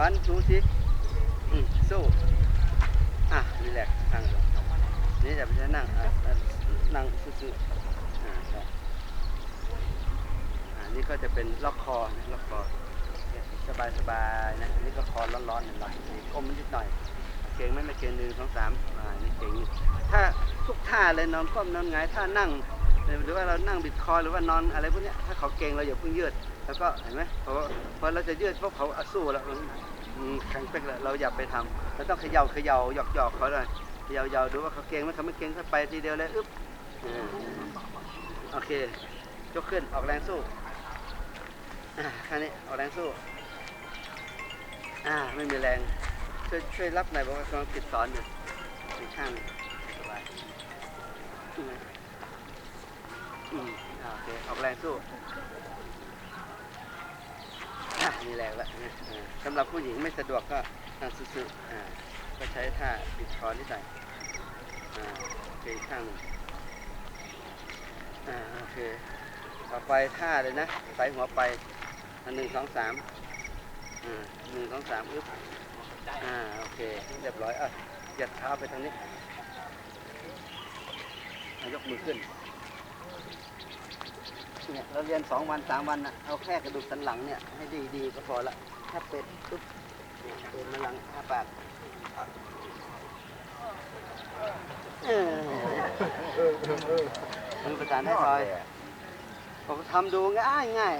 วันทูซิอืมสู้อะรีแลกซ์นั่งลงนี่จะไปจะนั่งอะนั่งซื่อๆอ่าใช่อ่านี่ก็จะเป็นล็อกคอนะล็อกคอสบายสบายๆนะนี่ก็คอร้อนๆหน่อยๆก้มนิดหน่อยเก่งไหมไม่เก่งหนึ่งสองสามอ่านี่เก่งถ้าทุกท่าเลยนอนคว่ำนอนหงายท่านั่ง หรือว่าเรานั่งบิดคอหรือว่านอนอะไรพวกเนี้ยถ้าเขาเก่งเราอย่าเพิ่งยืด แล้วก็เห็นไหมเพอพอเราจะยืดเพวกเขาสู้แล้วแข็งเป๊กแล้วเราอย่าไปทำเราต้องเขย่าเขย่าหยอกหยอกเขาเลยเขย่าหยอกดูว่าเขาเก่งไหมเขาไม่เก่งก็ไปทีเดียวเลยอึ๊บอ่าโอเคยกขึ้นออกแรงสู้อ่าแค่นี้ออกแรงสู้อ่าไม่มีแรงช่วยช่วยรับหน่อยบอกว่ากำลังติดสอนอยู่อีกข้างหนึ่งสบาย อืมอ่าโอเคออกแรงสู้อะมีแรงแล้วนะอ่าสำหรับผู้หญิงไม่สะดวกก็นั่งซื่อๆอ่าก็ใช้ท่าบิดคอนิดหน่อยอ่าโอเคอีกข้างหนึ่งอ่าโอเคต่อไปท่าเลยนะใส่หัวไปอันหนึ่งสองสามอ่าหนึ่งสองสามอึ๊บอ่าโอเคเรียบร้อยอะเหยัดเท้าไปทางนี้อะยกมือขึ้น เนี่ยเราเรียนสองวันสามวันนะเอาแค่กระดูกสันหลังเนี่ยให้ดีดีๆก็พอละถ้าเป็ดปุ๊บเนี่ยเป็ดมันหลังห้าปากเออมือประสานให้คอยผมทำดูง่ายง่าย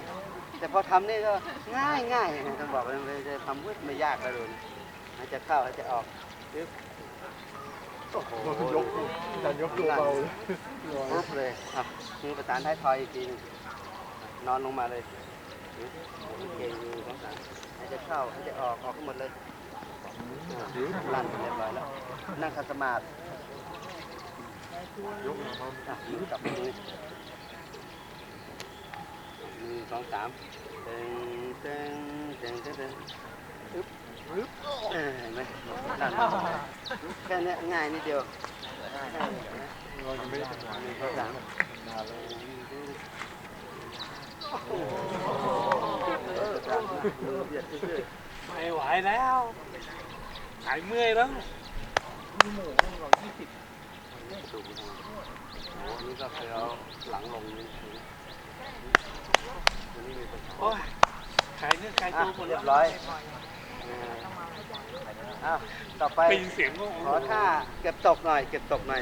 แต่พอทำนี่ก็ง่ายง่ายต้องบอกเลยไม่ได้ทำวืดไม่ยากกระดูกหายใจเข้าหายใจออกปึ๊บโอ้โหยกดันยกตัวเบาเลยปุ๊บ เลยอะมือประสานท้ายทอยอีกทีหนึงนอนลงมาเลยมือเก่งมือของสามให้จะเข้าให้จะออกออกทั้งหมดเลยลั่นเรียบร้อยแล้ว นั่งคัดสมาธิยกนะครับมือกลับมือหนึ่งสองสามเต็งเต็งเต็งเต็งอึ๊บอึ๊บเออเห็นไหมลั่นแค่นี้ง่ายนิดเดียว แค่นี้นะเรายังไม่ได้ทำงานหนึ่งสองสามนานแล้วมือเบียดเรื่อยไม่ไหวแล้วหายเมื่อยแล้วๆสูงลงโอ้นี่ก็เคยเอาหลังลงนี่ตัวนี้มีปัญหาโอ้ยขายเนื้อขายอะตัวหมดเรีแล้ยวบร้อยอ่าอ้าวต่อไปได้ยินเสียงก็ขอท่าเก็บตกหน่อย เก็บตกหน่อย